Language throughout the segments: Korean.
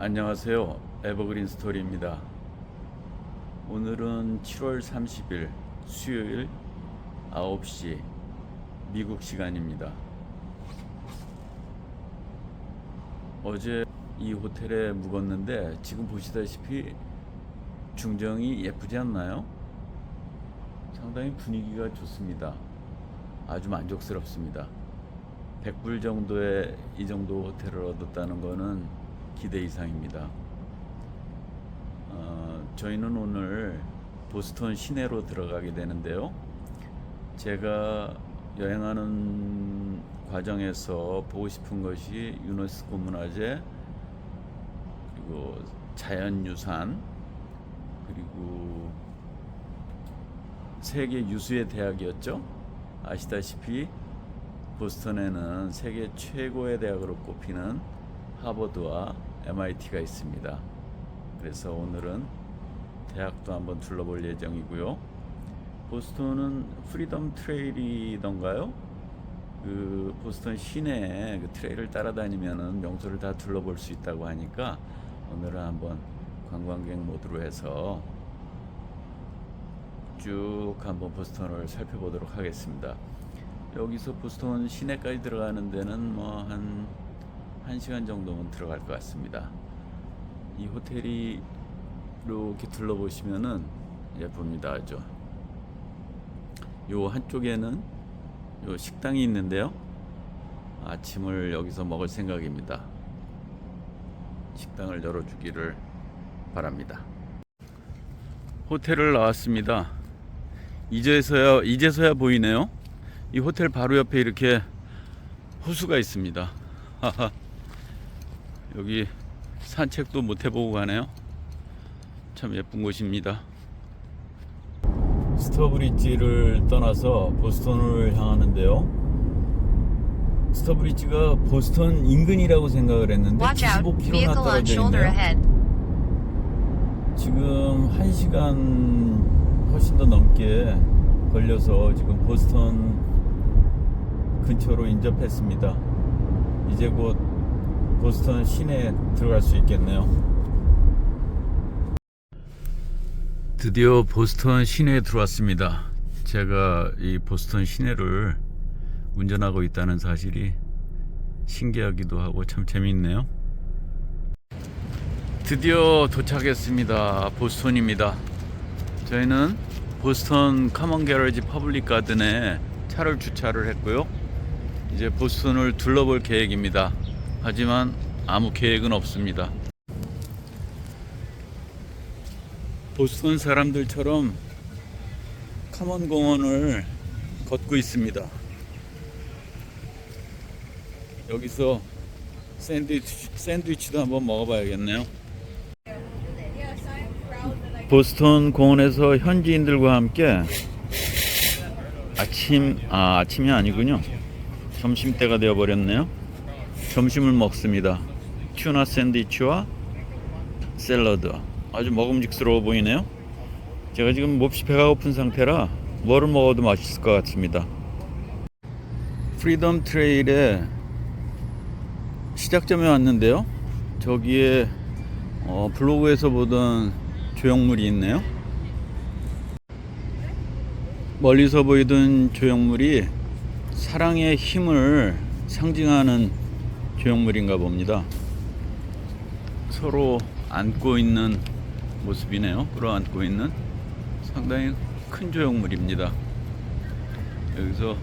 안녕하세요. 에버그린 스토리입니다. 오늘은 7월 30일 수요일 9시 미국 시간입니다. 어제 이 호텔에 묵었는데 지금 보시다시피 중정이 예쁘지 않나요? 상당히 분위기가 좋습니다. 아주 만족스럽습니다. 100불 정도의 이 정도 호텔을 얻었다는 것은 기대 이상입니다. 어, 저희는 오늘 보스턴 시내로 들어가게 되는데요. 제가 여행하는 과정에서 보고 싶은 것이 유네스코 문화재 그리고 자연유산 그리고 세계 유수의 대학이었죠. 아시다시피 보스턴에는 세계 최고의 대학으로 꼽히는 하버드와 MIT가 있습니다. 그래서 오늘은 대학도 한번 둘러볼 예정이고요. 보스턴은 프리덤 트레일이던가요? 그 보스턴 시내 그 트레일을 따라다니면은 명소를 다 둘러볼 수 있다고 하니까 오늘은 한번 관광객 모드로 해서 쭉 한번 보스턴을 살펴보도록 하겠습니다. 여기서 보스턴 시내까지 들어가는 데는 뭐한 1시간 정도면 들어갈 것 같습니다. 이 호텔이 이렇게 둘러보시면은 예쁩니다. 아주. 요 한쪽에는 요 식당이 있는데요. 아침을 여기서 먹을 생각입니다. 식당을 열어주기를 바랍니다. 호텔을 나왔습니다. 이제서야 이제서야 보이네요. 이 호텔 바로 옆에 이렇게 호수가 있습니다. 여기 산책도 못 해보고 가네요. 참 예쁜 곳입니다. 스터브리지를 떠나서 보스턴을 향하는데요. 스터브리지가 보스턴 인근이라고 생각을 했는데 Watch out, 75km나 vehicle on 떨어져 있네요. 지금 1시간 훨씬 더 넘게 걸려서 지금 보스턴 근처로 인접했습니다. 이제 곧 보스턴 시내에 들어갈 수 있겠네요. 드디어 보스턴 시내에 들어왔습니다. 제가 이 보스턴 시내를 운전하고 있다는 사실이 신기하기도 하고 참 재미있네요. 드디어 도착했습니다. 보스턴입니다. 저희는 보스턴 카먼 게러지 퍼블릭 가든에 차를 주차를 했고요. 이제 보스턴을 둘러볼 계획입니다. 하지만 아무 계획은 없습니다. 보스턴 사람들처럼 카먼 공원을 걷고 있습니다. 여기서 샌드위치, 샌드위치도 한번 먹어봐야겠네요. 보스턴 공원에서 현지인들과 함께 아침 아 아침이 아니군요. 점심 때가 되어 버렸네요. 점심을 먹습니다. 튜나 샌드위치와 샐러드. 아주 먹음직스러워 보이네요. 제가 지금 몹시 배가 고픈 상태라 뭐를 먹어도 맛있을 것 같습니다. 프리덤 트레일에 시작점에 왔는데요. 저기에 어, 블로그에서 보던 조형물이 있네요. 멀리서 보이던 조형물이 사랑의 힘을 상징하는 조형물인가 봅니다. 서로 안고 있는 모습이네요. 끌어안고 있는 상당히 큰 조형물입니다. 여기서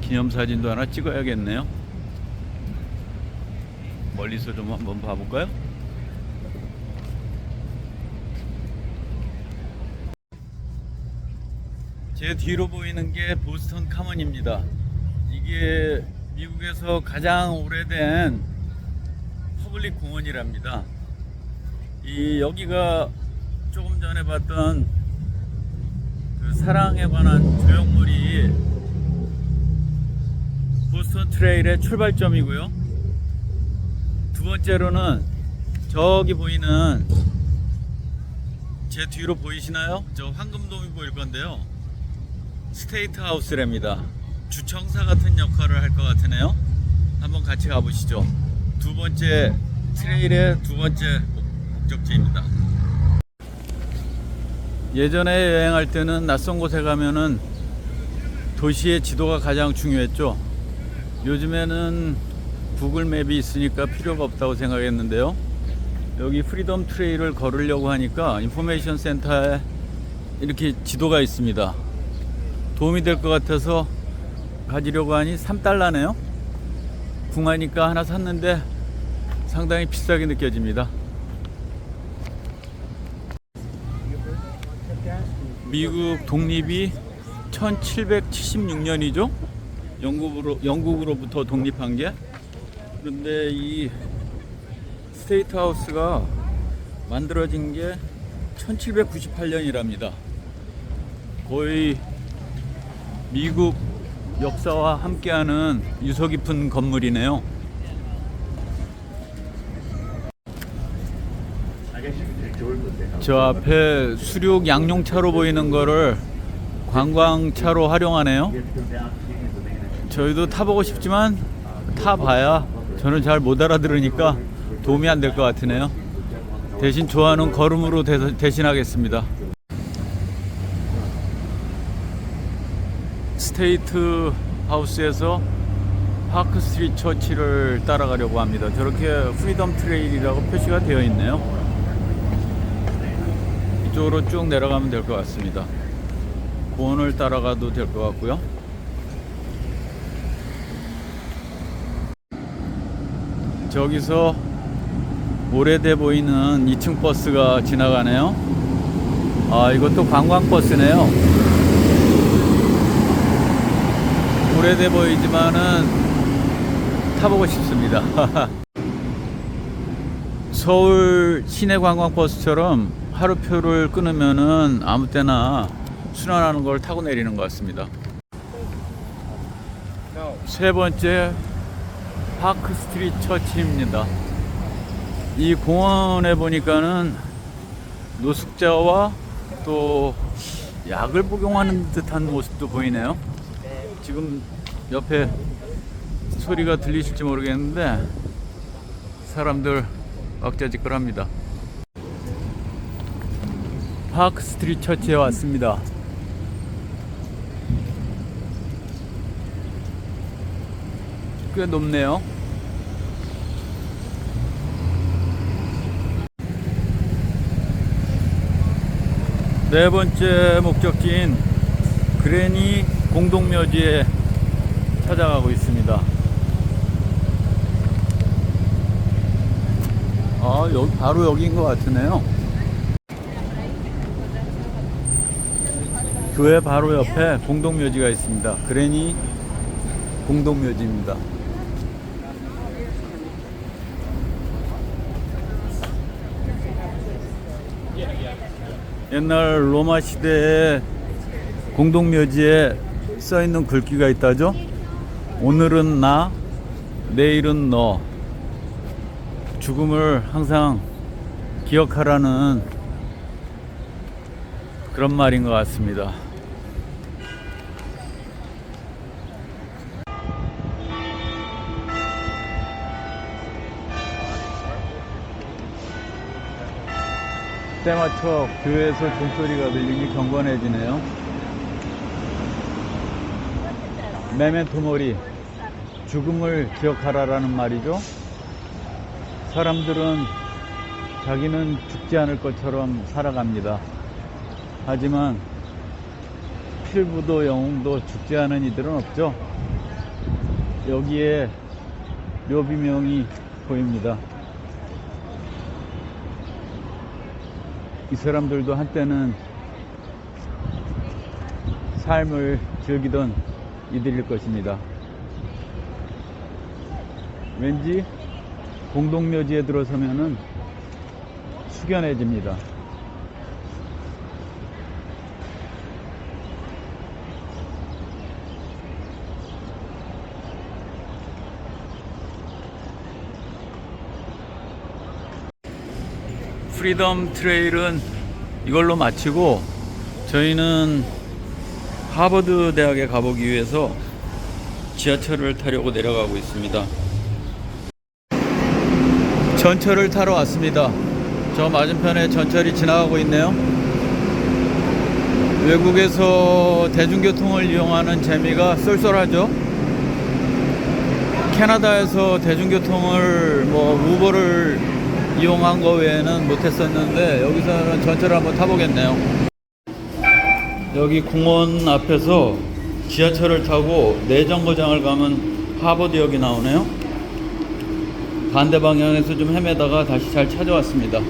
기념사진도 하나 찍어야겠네요. 멀리서 좀 한번 봐볼까요? 제 뒤로 보이는 게 보스턴 카먼입니다. 이게 미국에서 가장 오래된 퍼블릭 공원이랍니다. 이 여기가 조금 전에 봤던 그 사랑에 관한 조형물이 보스턴 트레일의 출발점이고요. 두 번째로는 저기 보이는 제 뒤로 보이시나요? 저 황금돔이 보일 건데요. 스테이트 하우스랍니다. 주청사 같은 역할을 할 것 같으네요. 한번 같이 가보시죠. 두 번째 트레일의 두 번째 목적지입니다. 예전에 여행할 때는 낯선 곳에 가면은 도시의 지도가 가장 중요했죠. 요즘에는 구글 맵이 있으니까 필요가 없다고 생각했는데요. 여기 프리덤 트레일을 걸으려고 하니까 인포메이션 센터에 이렇게 지도가 있습니다. 도움이 될 것 같아서 가지려고 하니 3달러네요. 궁하니까 하나 샀는데 상당히 비싸게 느껴집니다. 미국 독립이 1776년이죠. 영국으로 영국으로부터 독립한 게. 그런데 이 스테이트 하우스가 만들어진 게 1798년이랍니다. 거의 미국 역사와 함께하는 유서 깊은 건물이네요. 저 앞에 수륙 양용차로 보이는 거를 관광차로 활용하네요. 저희도 타보고 싶지만 타봐야 저는 잘 못 알아들으니까 도움이 안 될 것 같으네요. 대신 좋아하는 걸음으로 대- 대신하겠습니다. 스테이트 하우스에서 파크 스트리트 처치를 따라가려고 합니다. 저렇게 프리덤 트레일이라고 표시가 되어 있네요. 이쪽으로 쭉 내려가면 될 것 같습니다. 고원을 따라가도 될 것 같고요. 저기서 오래돼 보이는 2층 버스가 지나가네요. 아, 이것도 관광 버스네요. 오래돼 보이지만은 타보고 싶습니다. 서울 시내 관광 버스처럼 하루표를 끊으면은 아무 때나 순환하는 걸 타고 내리는 것 같습니다. 세 번째 파크 스트리트 처치입니다. 이 공원에 보니까는 노숙자와 또 약을 복용하는 듯한 모습도 보이네요. 지금 옆에 소리가 들리실지 모르겠는데 사람들 왁자지껄 합니다. 파크 스트리트 처치에 왔습니다. 꽤 높네요. 네 번째 목적지인 그레니 공동묘지에 찾아가고 있습니다. 아, 여기 바로 여기인 것 같으네요. 교회 바로 옆에 공동묘지가 있습니다. 그레니 공동묘지입니다. 옛날 로마 시대에 공동묘지에 써 있는 글귀가 있다죠. 오늘은 나, 내일은 너. 죽음을 항상 기억하라는 그런 말인 것 같습니다. 때 맞춰 교회에서 종소리가 들리니 경건해지네요. 메멘토 모리, 죽음을 기억하라라는 말이죠. 사람들은 자기는 죽지 않을 것처럼 살아갑니다. 하지만 필부도 영웅도 죽지 않은 이들은 없죠. 여기에 묘비명이 보입니다. 이 사람들도 한때는 삶을 즐기던 이들일 것입니다. 왠지 공동묘지에 들어서면은 숙연해집니다. 프리덤 트레일은 이걸로 마치고 저희는 하버드 대학에 가보기 위해서 지하철을 타려고 내려가고 있습니다. 전철을 타러 왔습니다. 저 맞은편에 전철이 지나가고 있네요. 외국에서 대중교통을 이용하는 재미가 쏠쏠하죠. 캐나다에서 대중교통을 뭐 우버를 이용한 거 외에는 못했었는데 여기서는 전철을 한번 타보겠네요. 여기 공원 앞에서 지하철을 타고 내정거장을 가면 하버드역이 나오네요. 반대 방향에서 좀 헤매다가 다시 잘 찾아왔습니다.